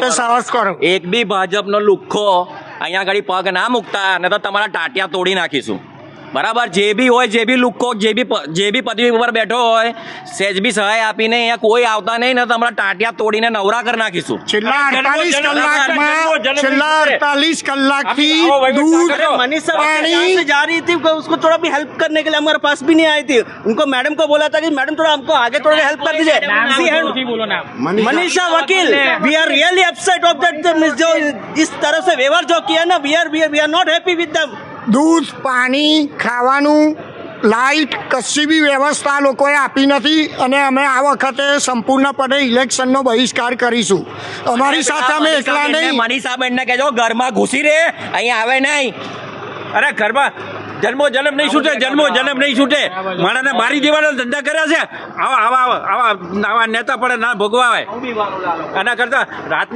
માટે સાહસ કરો. એક બી ભાજપનો લુખ્ખો અહીંયા આગળ પગ ના મૂકતા ને તો તમારા ટાટિયા તોડી નાખીશું. બરાબર જે બી હોય જે બી લુખ્ખો જે બી પ- જે બી પદવી ઉપર બેઠો હોય સેજ બી સહાય આપીને અહીંયા કોઈ આવતા નહીં ને તમારા ટાટિયા તોડીને નવરા કરી નાખીશું છેલ્લા જન્મો, અડતાલીસ જન્મો, કલાકમાં જન્મો, જન્મો છેલ્લા છે. અડતાલીસ કલાકથી आओ, भाई, દૂધ करो। मनीषा यहाँ पानी से जा रही थी उसको थोड़ा भी हेल्प करने के लिए हमारे पास भी नहीं आई थी उनको मैडम को बोला था कि मैडम थोड़ा हमको आगे थोड़ा हेल्प कर दीजिए See, and- Manisha Vakil we are really upset of that जो इस तरह से व्यवहार जो किया ना we are we are not happy with them દૂધ પાણી ખાવાનું લાઇટ કશી બી વ્યવસ્થા લોકોએ આપી નથી અને અમે આ વખતે સંપૂર્ણપણે ઇલેક્શનનો બહિષ્કાર કરીશું. અમારી સાથે અમે એકલા નહીં. મનીષાબેનને કહેજો ઘરમાં ઘૂસી રહે અહીંયા આવે નહીં. અરે ઘરમાં જન્મો જન્મ નહીં છૂટે જન્મો જન્મ નહીં છૂટે. માણસને મારી દેવાના ધંધા કર્યા છે. આવા આવા આવા આવા નેતા પડે ના ભોગવાય આના કરતા રાત